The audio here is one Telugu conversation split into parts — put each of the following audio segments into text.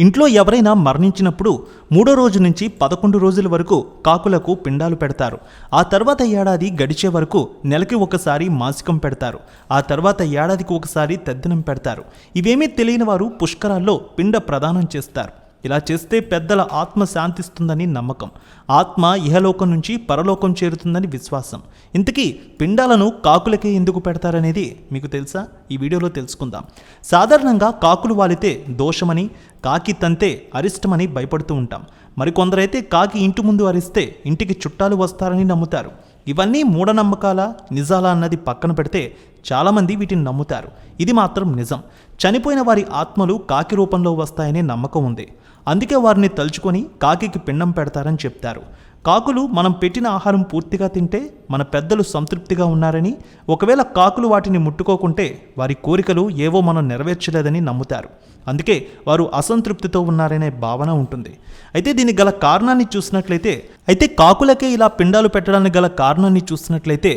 ఇంట్లో ఎవరైనా మరణించినప్పుడు మూడో రోజు నుంచి పదకొండు రోజుల వరకు కాకులకు పిండాలు పెడతారు. ఆ తర్వాత ఏడాది గడిచే వరకు నెలకి ఒకసారి మాసికం పెడతారు. ఆ తర్వాత ఏడాదికి ఒకసారి తద్దినం పెడతారు. ఇవేమీ తెలియని వారు పుష్కరాల్లో పిండ ప్రదానం చేస్తారు. ఇలా చేస్తే పెద్దల ఆత్మ శాంతిస్తుందని నమ్మకం. ఆత్మ ఇహలోకం నుంచి పరలోకం చేరుతుందని విశ్వాసం. ఇంతకీ పిండాలను కాకులకే ఎందుకు పెడతారనేది మీకు తెలుసా? ఈ వీడియోలో తెలుసుకుందాం. సాధారణంగా కాకులు వాలితే దోషమని కాకి తంతే అరిష్టమని భయపడుతూ ఉంటాం. మరికొందరైతే కాకి ఇంటి ముందు అరిస్తే ఇంటికి చుట్టాలు వస్తారని నమ్ముతారు. ఇవన్నీ మూఢనమ్మకాల నిజాలా అన్నది పక్కన పెడితే చాలామంది వీటిని నమ్ముతారు. ఇది మాత్రం నిజం. చనిపోయిన వారి ఆత్మలు కాకి రూపంలో వస్తాయనే నమ్మకం ఉంది. అందుకే వారిని తలుచుకొని కాకికి పిండం పెడతారని చెప్తారు. కాకులు మనం పెట్టిన ఆహారం పూర్తిగా తింటే మన పెద్దలు సంతృప్తిగా ఉన్నారని ఒకవేళ కాకులు వాటిని ముట్టుకోకుంటే వారి కోరికలు ఏవో మనం నెరవేర్చలేదని నమ్ముతారు. అందుకే వారు అసంతృప్తితో ఉన్నారనే భావన ఉంటుంది. అయితే దీనికి గల కారణాన్ని చూసినట్లయితే అయితే కాకులకే ఇలా పిండాలు పెట్టడానికి గల కారణాన్ని చూసినట్లయితే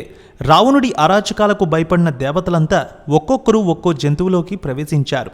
రావణుడి అరాచకాలకు భయపడిన దేవతలంతా ఒక్కొక్కరు ఒక్కో జంతువులోకి ప్రవేశించారు.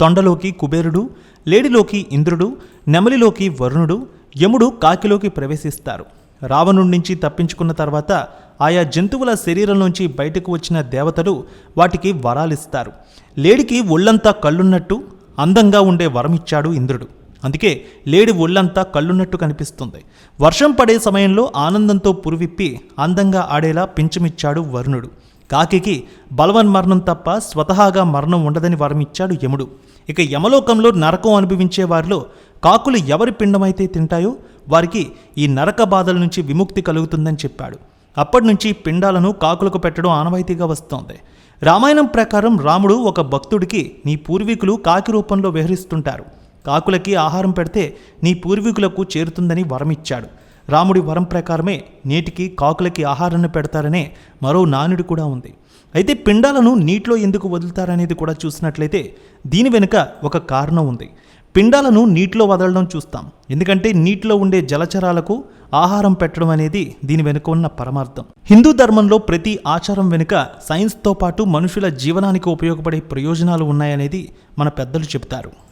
తొండలోకి కుబేరుడు లేడిలోకి ఇంద్రుడు నెమలిలోకి వరుణుడు యముడు కాకిలోకి ప్రవేశిస్తారు. రావణుడి నుంచి తప్పించుకున్న తర్వాత ఆయా జంతువుల శరీరం నుంచి బయటకు వచ్చిన దేవతలు వాటికి వరాలిస్తారు. లేడికి ఒళ్ళంతా కళ్ళున్నట్టు అందంగా ఉండే వరం ఇచ్చాడు ఇంద్రుడు. అందుకే లేడి ఒళ్ళంతా కళ్ళున్నట్టు కనిపిస్తుంది. వర్షం పడే సమయంలో ఆనందంతో పురువిప్పి అందంగా ఆడేలా పింఛమిచ్చాడు వరుణుడు. కాకికి బలవన్మరణం తప్ప స్వతహాగా మరణం ఉండదని వరమిచ్చాడు యముడు. ఇక యమలోకంలో నరకం అనుభవించే వారిలో కాకులు ఎవరి పిండమైతే తింటాయో వారికి ఈ నరక బాధల నుంచి విముక్తి కలుగుతుందని చెప్పాడు. అప్పటి నుంచి పిండాలను కాకులకు పెట్టడం ఆనవాయితీగా వస్తోంది. రామాయణం ప్రకారం రాముడు ఒక భక్తుడికి నీ పూర్వీకులు కాకి రూపంలో విహరిస్తుంటారు. కాకులకి ఆహారం పెడితే నీ పూర్వీకులకు చేరుతుందని వరమిచ్చాడు. రాముడి వరం ప్రకారమే నేటికి కాకులకి ఆహారాన్ని పెడతారనే మరో నానుడి కూడా ఉంది. అయితే పిండాలను నీటిలో ఎందుకు వదులుతారనేది కూడా చూసినట్లయితే దీని వెనుక ఒక కారణం ఉంది. పిండాలను నీటిలో వదలడం చూస్తాం. ఎందుకంటే నీటిలో ఉండే జలచరాలకు ఆహారం పెట్టడం అనేది దీని వెనుక ఉన్న పరమార్థం. హిందూ ధర్మంలో ప్రతి ఆచారం వెనుక సైన్స్తో పాటు మనుషుల జీవనానికి ఉపయోగపడే ప్రయోజనాలు ఉన్నాయనేది మన పెద్దలు చెబుతారు.